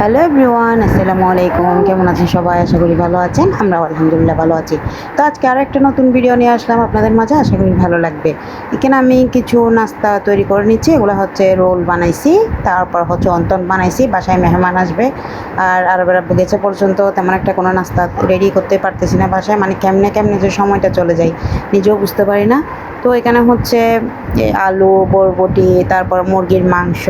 Hello everyone, আসসালামু আলাইকুম। কেমন আছেন সবাই? আশা করি ভালো আছেন। আমরাও আলহামদুলিল্লাহ ভালো আছি। তো আজকে আরও একটা নতুন ভিডিও নিয়ে আসলাম আপনাদের মাঝে। আশা করি ভালো লাগবে। এখানে আমি কিছু নাস্তা তৈরি করে নিচ্ছি। এগুলো হচ্ছে রোল বানাইছি। তারপর হচ্ছে অন্তন বানাইছি। বাসায় মেহমান আসবে। আর আরবের আব্বু গেছে পর্যন্ত তেমন একটা কোনো নাস্তা রেডি করতে পারতেছি না বাসায়। মানে কেমনে কেমনে যে সময়টা চলে যায়, নিজেও বুঝতে পারি না। তো এখানে হচ্ছে আলু, বরবটি, তারপর মুরগির মাংস,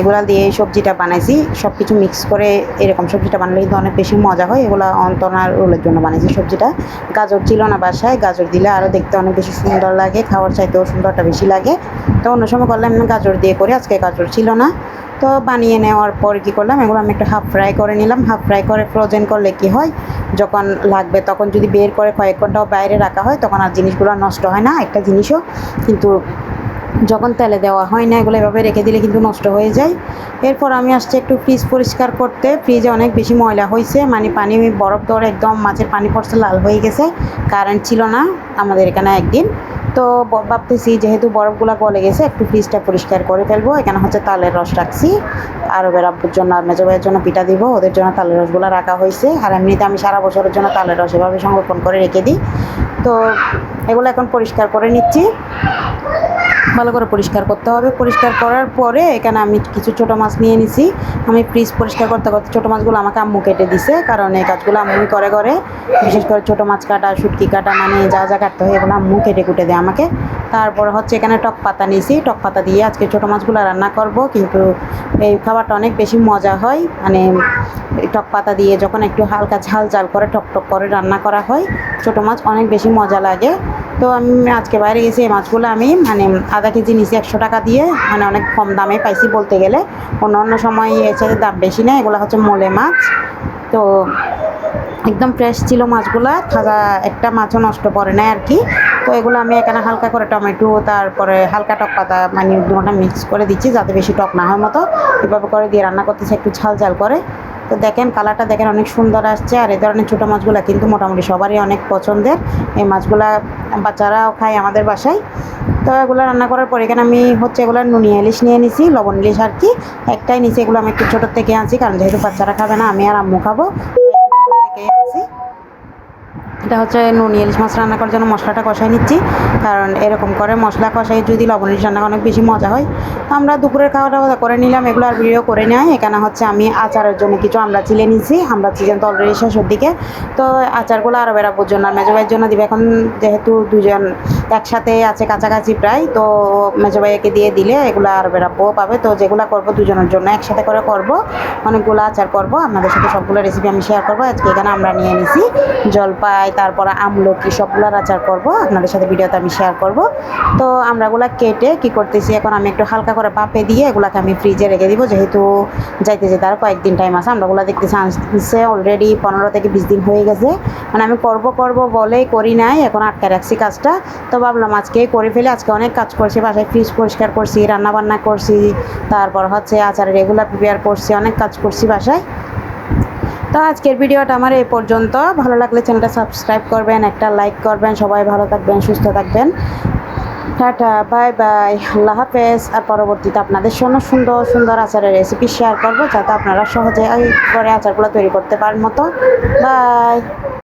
এগুলা দিয়ে সবজিটা বানাইছি। সব কিছু মিক্স করে এরকম সবজিটা বানালে কিন্তু অনেক বেশি মজা হয়। এগুলো অন্তনার রোলের জন্য বানাইছি সবজিটা। গাজর ছিল না বাসায়, গাজর দিলে আরও দেখতে অনেক বেশি সুন্দর লাগে, খাওয়ার চাইতেও সুন্দরটা বেশি লাগে। তো অন্য সময় করলে আমি গাজর দিয়ে করি, আজকে গাজর ছিল না। তো বানিয়ে নেওয়ার পর কী করলাম, এগুলো আমি একটু হাফ ফ্রাই করে নিলাম। হাফ ফ্রাই করে ফ্রোজেন করলে কি হয়, যখন লাগবে তখন যদি বের করে কয়েক ঘন্টাও বাইরে রাখা হয়, তখন আর জিনিসগুলো নষ্ট হয় না। একটা জিনিসও কিন্তু যখন তেলে দেওয়া হয় না, এগুলো এভাবে রেখে দিলে কিন্তু নষ্ট হয়ে যায়। এরপর আমি আসছি একটু ফ্রিজ পরিষ্কার করতে। ফ্রিজে অনেক বেশি ময়লা হয়েছে মানে পানি বরফ ধরে একদম মাছের পানি পড়ছে, লাল হয়ে গেছে। কারেন্ট ছিল না আমাদের এখানে একদিন। তো ভাবতেছি যেহেতু বরফগুলো গলে গেছে, একটু ফ্রিজটা পরিষ্কার করে ফেলব। এখানে হচ্ছে তালের রস রাখছি। আরবের আব্বুর জন্য আর মেজো ভাইয়ের জন্য পিঠা দিব, ওদের জন্য তালের রসগুলো রাখা হয়েছে। আর এমনিতে আমি সারা বছরের জন্য তালের রস এভাবে সংরক্ষণ করে রেখে দিই। তো এগুলো এখন পরিষ্কার করে নিচ্ছি। ভালো করে পরিষ্কার করতে হবে। পরিষ্কার করার পরে এখানে আমি কিছু ছোটো মাছ নিয়ে নিছি। আমি ফ্রিজ পরিষ্কার করতে করতে ছোটো মাছগুলো আমাকে আম্মু কেটে দিছে, কারণ এই কাজগুলো আম্মুই করে করে। বিশেষ করে ছোটো মাছ কাটা, শুটকি কাটা মানে যা যা কাটতে হয় এগুলো আম্মু কেটে কুটে দেয় আমাকে। তারপর হচ্ছে এখানে টক পাতা নিয়েছি টক পাতা দিয়ে আজকে ছোটো মাছগুলো রান্না করব, কিন্তু এই খাবারটা অনেক বেশি মজা হয়। মানে টক পাতা দিয়ে যখন একটু হালকা ঝাল ঝাল করে, টক টক করে রান্না করা হয়, ছোটো মাছ অনেক বেশি মজা লাগে। তো আমি আজকে বাইরে গেছি এই মাছগুলো আমি মানে আধা কেজি নিচে একশো টাকা দিয়ে মানে অনেক কম দামে পাইছি বলতে গেলে। অন্য অন্য সময় এর দাম বেশি না, এগুলো হচ্ছে মোলে মাছ। তো একদম ফ্রেশ ছিল মাছগুলো তাজা একটা মাছও নষ্ট পড়ে না আর কি। তো এগুলো আমি এখানে হালকা করে টমেটো, তারপরে হালকা টক পাতা মানে দুটোটা মিক্স করে দিচ্ছি, যাতে বেশি টক না হয় মতো। এভাবে করে দিয়ে রান্না করতেছি, একটু ঝাল ঝাল করে। তো দেখেন কালারটা দেখেন অনেক সুন্দর আসছে, আর এই ধরনের ছোটো মাছগুলো কিন্তু মোটামুটি সবারই অনেক পছন্দের। এই মাছগুলা বাচ্চারাও খায় আমাদের বাসায়। তো এগুলো রান্না করার পর এখানে আমি হচ্ছে এগুলো নুনিয়া ইলিশ নিয়ে নিছি, লবণ ইলিশ আর কি। একটাই নিছি, এগুলো আমি একটু ছোটোর থেকে আনছি, কারণ যেহেতু বাচ্চারা খাবে না, আমি আর আম্মু খাব। এটা হচ্ছে নুন, ইলিশ মাছ রান্না করার জন্য মশলাটা কষাই নিচ্ছি। কারণ এরকম করে মশলা কষাই যদি লবণ, ইলিশ রান্না অনেক বেশি মজা হয়। তো আমরা দুপুরের খাওয়া দাওয়া করে নিলাম, এগুলো আর ভিডিও করে নেয় এখানে হচ্ছে আমি আচারের জন্য কিছু আমরা চিলে নিচ্ছি আমরা চিলেন তো অলরেডি শেষের দিকে। তো আচারগুলো আরও বেরাবোর জন্য, আর মেজবাইয়ের জন্য দিবে। এখন যেহেতু দুজন একসাথে আছে কাছাকাছি প্রায়, তো মেজো ভাইয়াকে দিয়ে দিলে এগুলো আর বেরাবো পাবে। তো যেগুলো করব দুজনের জন্য একসাথে করে করব, অনেকগুলো আচার করব, আপনাদের সাথে সবগুলো রেসিপি আমি শেয়ার করব। আজকে এখানে আমরা নিয়ে নিছি জলপাই, তারপর আমলকি, সবগুলোর আচার করব, আপনাদের সাথে ভিডিওতে আমি শেয়ার করব। তো আমরাগুলা কেটে কি করতেছি, এখন আমি একটু হালকা করে বাপে দিয়ে এগুলাকে আমি ফ্রিজে রেখে দিব, যেহেতু যাইতে যেতে আর কয়েকদিন টাইম আছে, আমরাগুলো দেখতেছি আসছে অলরেডি পনেরো থেকে বিশ দিন হয়ে গেছে। মানে আমি করব করব বলেই করি নাই, এখন আটকে রাখছি কাজটা। তো ভাবলাম আজকে করে ফেলে, আজকে অনেক কাজ করছি, বাসায় ফ্রিজ পরিষ্কার করছি রান্না বান্না করছি, তারপর হচ্ছে আচারের রেগুলার প্রিপেয়ার করছি, অনেক কাজ করছি বাসায়। তো আজকের ভিডিওটা আমার এ পর্যন্ত। ভালো লাগলে চ্যানেলটা সাবস্ক্রাইব করবেন, একটা লাইক করবেন, সবাই ভালো থাকবেন, সুস্থ থাকবেন। টাটা বাই বাই আল্লাহ হাফেজ। আর পরবর্তীতে আপনাদের জন্য সুন্দর সুন্দর আচারের রেসিপি শেয়ার করব, যাতে আপনারা সহজে করে আচারগুলো তৈরি করতে পারেন মতো। বাই